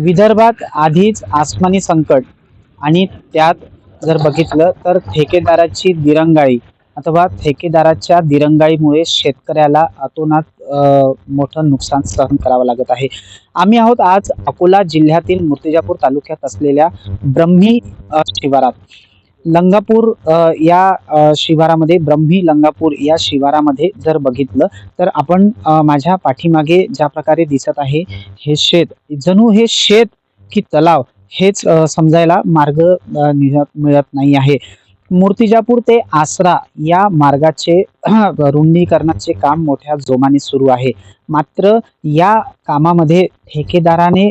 विदर्भात आधीच आसमानी संकट आणि त्यात जर बघितलं तर ठेकेदाराची दिरंगाळी अथवा ठेकेदाराच्या दिरंगाईमुळे शेतकऱ्याला अतोनात मोठं नुकसान सहन करावं लागत आहे. आम्ही आहोत आज अकोला जिल्ह्यातील मूर्तिजापूर तालुक्यात असलेल्या ब्रह्मी शिवारात. लंगापूर या शिवारामध्ये ब्रह्मी लंगापूर या शिवारामध्ये जर बघितलं तर आपण माझ्या पाठीमागे ज्या प्रकारे दिसत आहे हे शेत जणू हे शेत की तलाव हेच समजायला मार्ग मिळत नाही आहे. मूर्तिजापूर ते आसरा या मार्गाचे रुंदीकरणाचे काम मोठ्या जोमाने सुरू आहे. मात्र या कामामध्ये ठेकेदाराने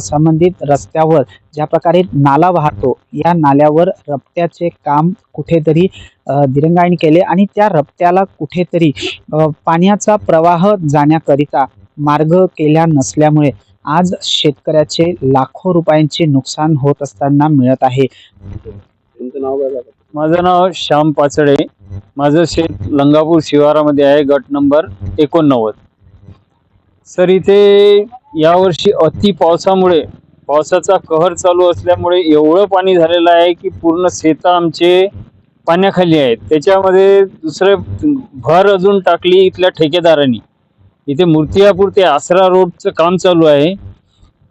संबंधित रस्त्यावर ज्या प्रकारे नाला वाहतो या नाल्यावर रप्त्याचे काम कुठेतरी दिरंगाईन केले आणि त्या रप्त्याला कुठेतरी पाण्याचा प्रवाह जाण्याकरिता मार्ग केल्या नसल्यामुळे आज शेतकऱ्याचे लाखो रुपयांचे नुकसान होत असताना मिळत आहे. तुमचं नाव काय माझं नाव श्याम पाचडे. माझं शेत लंगापूर शिवारामध्ये आहे गट नंबर एकोणनव्वद. सर इथे यावर्षी अति पावसामुळे पावसाचा कहर चालू असल्यामुळे एवढं पाणी झालेलं आहे की पूर्ण शेतं आमचे पाण्याखाली आहेत. त्याच्यामध्ये दुसरे भर अजून टाकली इथल्या ठेकेदारांनी. इथे मूर्तियापूर ते आसरा रोडचं काम चालू आहे.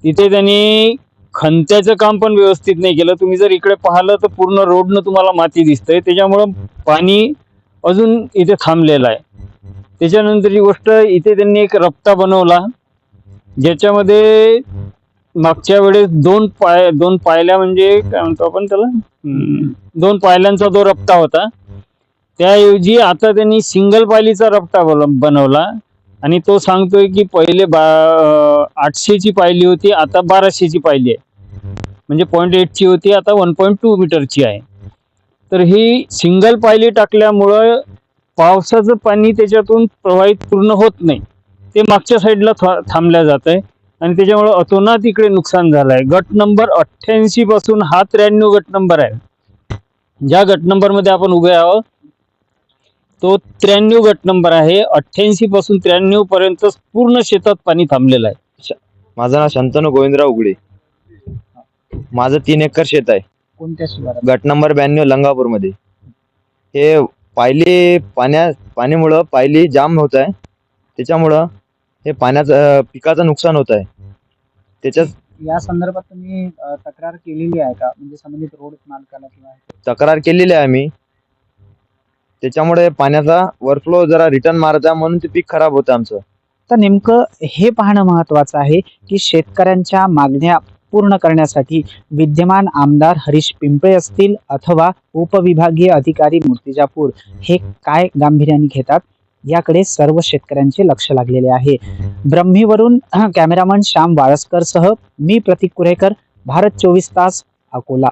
तिथे त्यांनी खंत्याचं काम पण व्यवस्थित नाही केलं. तुम्ही जर इकडे पाहिलं तर पूर्ण रोडनं तुम्हाला माती दिसतंय. त्याच्यामुळं पाणी अजून इथे थांबलेलं आहे. त्याच्यानंतर ही गोष्ट इथे त्यांनी एक रप्ता बनवला. ज्याच्यामध्ये मागच्या वेळेस दोन पाय दोन पायल्या म्हणजे काय म्हणतो आपण त्याला? दोन पायल्यांचा जो रप्ता होता त्याऐवजी आता त्यांनी सिंगल पायलीचा रप्ता बन- बनवला. आणि तो सांगतोय की पहिले बा आठशेची पायली होती आता बाराशेची पायली आहे. म्हणजे पॉईंट एटची होती आता वन पॉईंट टू मीटरची आहे. तर ही सिंगल पायली टाकल्यामुळं पावसाचं पाणी त्याच्यातून प्रवाहित पूर्ण होत नाही. ते मागच्या साईडला था थांबल्या जात आहे आणि त्याच्यामुळं अतोनात इकडे नुकसान झालं आहे गट नंबर अठ्ठ्याऐंशी पासून हा त्र्याण्णव गट नंबर आहे. ज्या गट नंबरमध्ये आपण उभे आहोत तो त्र्याण्णव गट नंबर आहे. अठ्ठ्याऐंशी पासून त्र्याण्णव पर्यंत पूर्ण शेतात पाणी थांबलेलं आहे. माझं नाव शंतनू गोविंदराव उघडे माझं तीन एकर शेत आहे. कोणत्या शिवारात गट नंबर ब्याण्णव लंगापूरमध्ये हे पायली पाण्या पाण्यामुळं पायली जाम होत आहे. त्याच्यामुळं हे पाण्याचं पिकाचं नुकसान होत आहे. त्याच्यात या संदर्भात तुम्ही अ, तक्रार केलेली आहे का? म्हणजे संबंधित रोड मालकाला किंवा तक्रार केलेली आहे आम्ही. त्याच्यामुळे पाण्याचा वरफ्लो जरा रिटर्न मारत आहे म्हणून ते पीक खराब होतं आमचं. तर नेमकं हे पाहणं महत्वाचं आहे की शेतकऱ्यांच्या मागण्या पूर्ण करण्यासाठी विद्यमान आमदार हरीश पिंपळे असतील अथवा उपविभागीय अधिकारी मूर्तिजापूर हे काय गांभीर्याने घेतात? याकडे सर्व शेतकऱ्यांचे लक्ष लागलेले आहे. ब्रह्मीवरून कॅमेरामन श्याम वाळसकर सह मी प्रतीक कुरेकर भारत चोवीस तास अकोला.